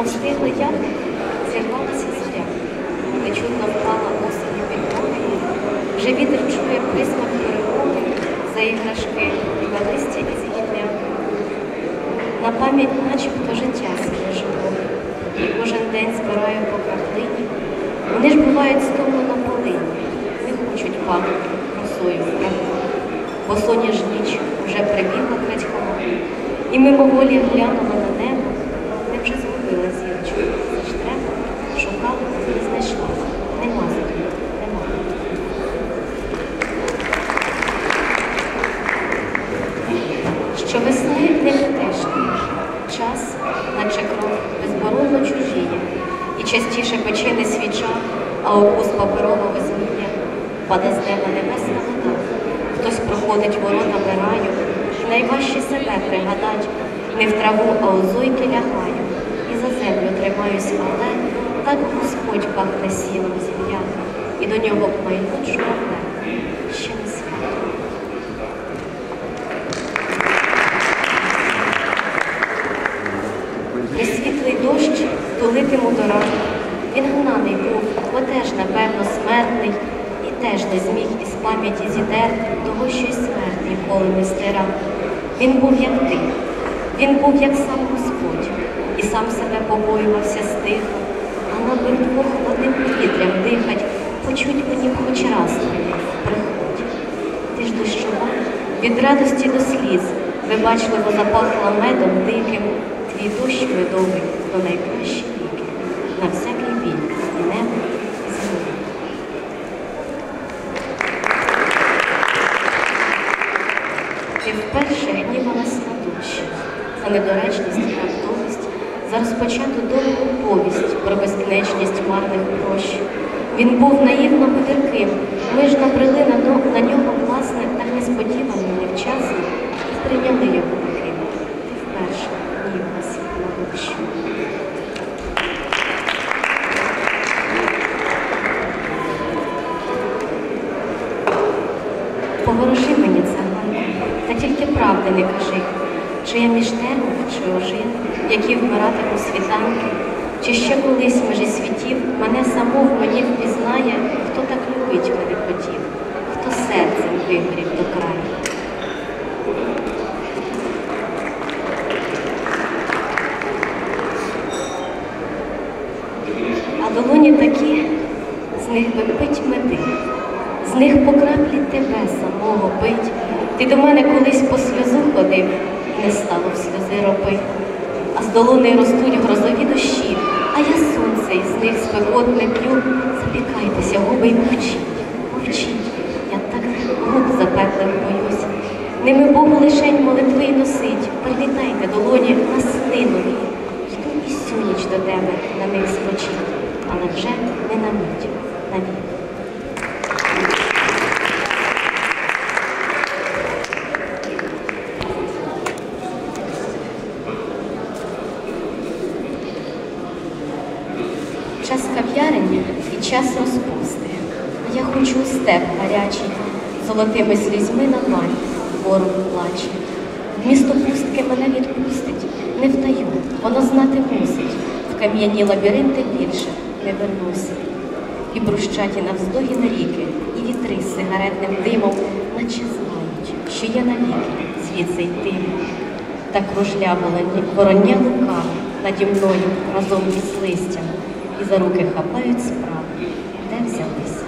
Повштирли як зірвалася зоря, нечутно впала осінню вікони, вже вітер чує присмак перемоги за іграшки на листя і згідня. На пам'ять начебто життя своє живо, і кожен день збираю по картині. Вони ж бувають стомлено полині, не хочуть пам'яті росою в бо соня ж ніч вже прибігла крадькома, і мимоволі глянула на неї. Частіше пече не свіча, а окус паперового змія, паде з неба небесна вода. Хтось проходить воротами раю, найважче себе пригадать, не в траву, а у зойки лягаю, і за землю тримаюсь, але так Господь пахне сілом зім'яка, і до нього майнуть журавле, ще не свято. Не світлий дощ тулитиму до. Він гнаний був, бо теж, напевно, смертний, і теж не зміг із пам'яті зідерти того, що й смерть ніколи не стирав. Він був як ти, він був як сам Господь, і сам себе побоювався стиха, а нам би вдвох одним повітрям дихать, почуть мені хоч раз твоє приходь. Ти ж дощова, від радості до сліз, вибачливо запахла медом диким, твій дощ медовий до найкращі віки, на всякий біль, і небо, і землю. Ти вперше гнівалась на душі, за недоречність і раптовість, за розпочату довгу повість про безкінечність марних прощів. Він був наївно говірким, ми ж набрели на, нього, власне, так несподівано, невчасно, і сприйняли його таким. Ти вперше гнівалась на душі. Поворожи мені циганку, та тільки правди не кажи, чи я між термів, чи ожин, які вмиратиму світанки, чи ще колись межі світів мене саму в мені впізнає, хто так любить мене хотів, хто серцем вигорів до краю. А долоні такі, з них би пить меди, з них по краплі тебе самого пить. Ти до мене колись по сльозу ходив, не стало в сльози ропи. А з долони ростуть грозові дощі, а я сонце із них спекотне п'ю. Запікайтеся, губи й мовчіть, мовчіть, я так губ запеклих боюсь. Ними Богу лишень молитви й носить, привітайте долоні на сни нові. Йду і сю ніч до тебе на них спочить, але вже не на мить, на вік. Час кав'ярення і час розпусти. Я хочу у степ гарячий, золотими слізьми на лань, ворог плаче. Місто пустки мене відпустить, не втаю, воно знати мусить. В кам'яні лабіринти більше не вернуся. І брущаті навздогі на ріки, і вітри з сигаретним димом, наче знають, що я навіки звідси йтиму. Так кружля вороння лука наді мною разом із листям, і за руки хапають справу, де взялися.